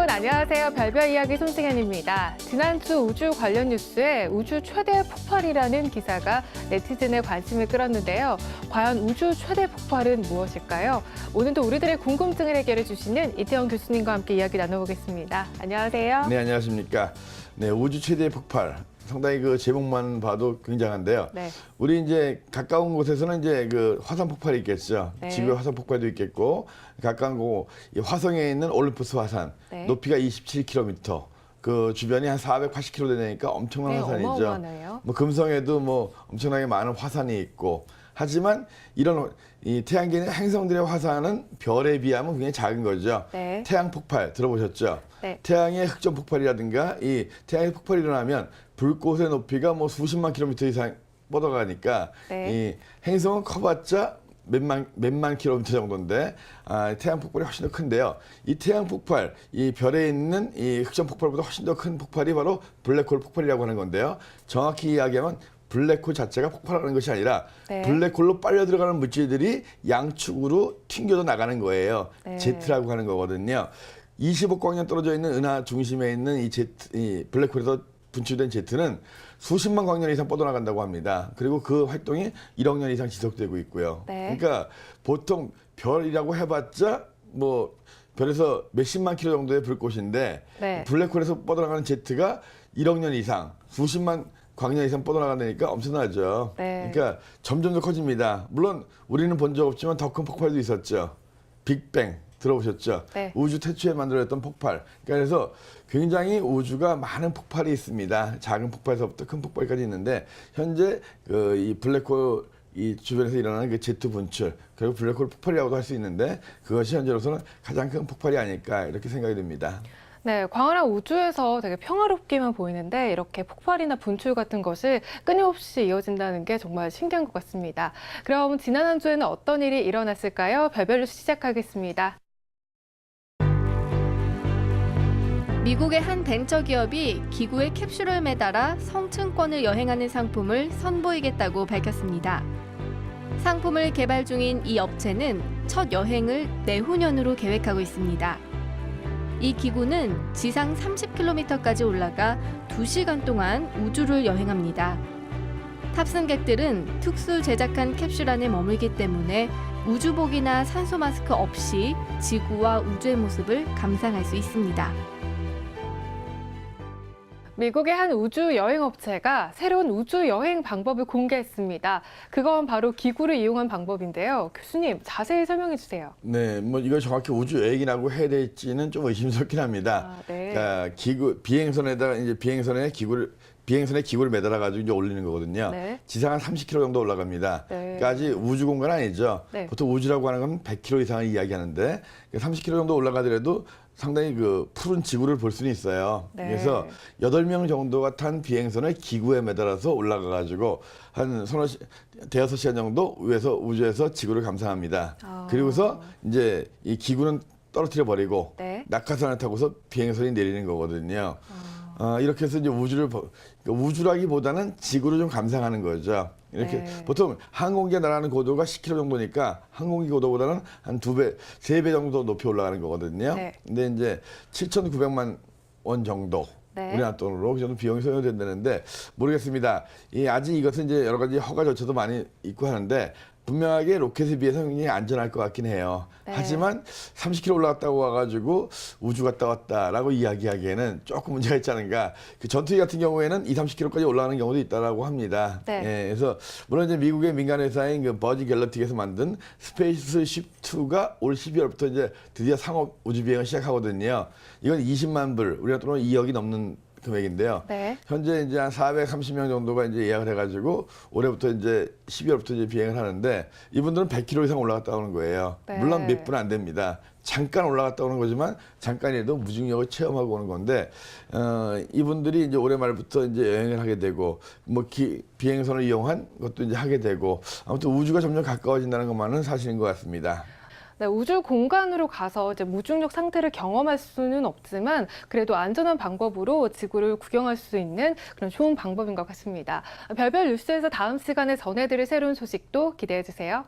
여러분 안녕하세요. 별별 이야기 손승현입니다. 지난주 우주 관련 뉴스에 우주 최대 폭발이라는 기사가 네티즌의 관심을 끌었는데요. 과연 우주 최대 폭발은 무엇일까요? 오늘도 우리들의 궁금증을 해결해 주시는 이태원 교수님과 함께 이야기 나눠보겠습니다. 안녕하세요. 네, 안녕하십니까. 네, 우주 최대 폭발. 상당히 그 제목만 봐도 굉장한데요. 네. 우리 이제 가까운 곳에서는 이제 그 화산 폭발이 있겠죠. 네. 지구의 화산 폭발도 있겠고 가까운 곳, 이 화성에 있는 올림푸스 화산 네. 높이가 27km. 그 주변이 한 480km 되니까 엄청난 네, 화산이죠. 뭐 금성에도 뭐 엄청나게 많은 화산이 있고 하지만 이런 이 태양계의 행성들의 화산은 별에 비하면 굉장히 작은 거죠. 네. 태양 폭발 들어보셨죠? 네. 태양의 흑점 폭발이라든가 이 태양의 폭발이 일어나면 불꽃의 높이가 뭐 수십만 킬로미터 이상 뻗어가니까 네. 이 행성은 커봤자 몇만 몇만 킬로미터 정도인데 아, 태양 폭발이 훨씬 더 큰데요. 이 태양 폭발, 이 별에 있는 이 흑점 폭발보다 훨씬 더 큰 폭발이 바로 블랙홀 폭발이라고 하는 건데요. 정확히 이야기하면 블랙홀 자체가 폭발하는 것이 아니라 네. 블랙홀로 빨려 들어가는 물질들이 양축으로 튕겨져 나가는 거예요. 네. 제트라고 하는 거거든요. 25광년 떨어져 있는 은하 중심에 있는 이 제트, 이 블랙홀에서 분출된 제트는 수십만 광년 이상 뻗어나간다고 합니다. 그리고 그 활동이 1억 년 이상 지속되고 있고요. 네. 그러니까 보통 별이라고 해봤자 뭐 별에서 몇십만 킬로 정도의 불꽃인데 네. 블랙홀에서 뻗어나가는 제트가 1억 년 이상, 수십만 광년 이상 뻗어나가니까 엄청나죠. 네. 그러니까 점점 더 커집니다. 물론 우리는 본 적 없지만 더 큰 폭발도 있었죠. 빅뱅 들어보셨죠? 네. 우주 태초에 만들어졌던 폭발. 그러니까 그래서 굉장히 우주가 많은 폭발이 있습니다. 작은 폭발에서부터 큰 폭발까지 있는데 현재 그 이 블랙홀 이 주변에서 일어나는 그 제트 분출 그리고 블랙홀 폭발이라고도 할 수 있는데 그것이 현재로서는 가장 큰 폭발이 아닐까 이렇게 생각이 듭니다. 네, 광활한 우주에서 되게 평화롭게만 보이는데 이렇게 폭발이나 분출 같은 것이 끊임없이 이어진다는 게 정말 신기한 것 같습니다. 그럼 지난 한 주에는 어떤 일이 일어났을까요? 별별로 시작하겠습니다. 미국의 한 벤처 기업이 기구에 캡슐을 매달아 성층권을 여행하는 상품을 선보이겠다고 밝혔습니다. 상품을 개발 중인 이 업체는 첫 여행을 내후년으로 계획하고 있습니다. 이 기구는 지상 30km까지 올라가 2시간 동안 우주를 여행합니다. 탑승객들은 특수 제작한 캡슐 안에 머물기 때문에 우주복이나 산소 마스크 없이 지구와 우주의 모습을 감상할 수 있습니다. 미국의 한 우주 여행 업체가 새로운 우주 여행 방법을 공개했습니다. 그건 바로 기구를 이용한 방법인데요. 교수님, 자세히 설명해 주세요. 네, 뭐 이걸 정확히 우주 여행이라고 해야 될지는 좀 의심스럽긴 합니다. 아, 네. 그러니까 기구 비행선에다가 이제 비행선에 기구를 비행선에 기구를 매달아 가지고 이제 올리는 거거든요. 네. 지상 한 30km 정도 올라갑니다. 네. 그러니까 아직 우주 공간 아니죠. 네. 보통 우주라고 하는 건 100km 이상을 이야기하는데 30km 정도 올라가더라도 상당히 그 푸른 지구를 볼 수는 있어요. 네. 그래서 8명 정도가 탄 비행선을 기구에 매달아서 올라가 가지고 한 서너 시, 대여섯 시간 정도 위에서 우주에서 지구를 감상합니다. 아. 그리고서 이제 이 기구는 떨어뜨려 버리고 네. 낙하산을 타고서 비행선이 내리는 거거든요. 아. 어, 이렇게 해서 이제 우주를 보- 그러니까 우주라기보다는 지구를 좀 감상하는 거죠. 이렇게 네. 보통 항공기가 날아가는 고도가 10km 정도니까 항공기 고도보다는 한 두 배, 세 배 정도 높이 올라가는 거거든요. 네. 근데 이제 7,900만 원 정도 네. 우리나라 돈으로 그 정도 비용이 소요된다는데 모르겠습니다. 이 아직 이것은 이제 여러 가지 허가 절차도 많이 있고 하는데 분명하게 로켓에 비해서 굉장히 안전할 것 같긴 해요. 네. 하지만 30km 올라갔다고 와가지고 우주 갔다 왔다라고 이야기하기에는 조금 문제가 있지 않은가. 그 전투기 같은 경우에는 2, 30km까지 올라가는 경우도 있다라고 합니다. 네. 예, 그래서 물론 이제 미국의 민간 회사인 그 버지 갤럭틱에서 만든 스페이스십 2가 올 12월부터 이제 드디어 상업 우주 비행을 시작하거든요. 이건 20만 불, 우리나라 돈으로 2억이 넘는 금액인데요. 네. 현재 이제 한 430명 정도가 이제 예약을 해가지고 올해부터 이제 12월부터 이제 비행을 하는데 이분들은 100km 이상 올라갔다 오는 거예요. 네. 물론 몇 분 안 됩니다. 잠깐 올라갔다 오는 거지만 잠깐이라도 무중력을 체험하고 오는 건데 어, 이분들이 이제 올해 말부터 이제 여행을 하게 되고 뭐 기- 비행선을 이용한 것도 이제 하게 되고 아무튼 우주가 점점 가까워진다는 것만은 사실인 것 같습니다. 네, 우주 공간으로 가서 이제 무중력 상태를 경험할 수는 없지만 그래도 안전한 방법으로 지구를 구경할 수 있는 그런 좋은 방법인 것 같습니다. 별별 뉴스에서 다음 시간에 전해드릴 새로운 소식도 기대해 주세요.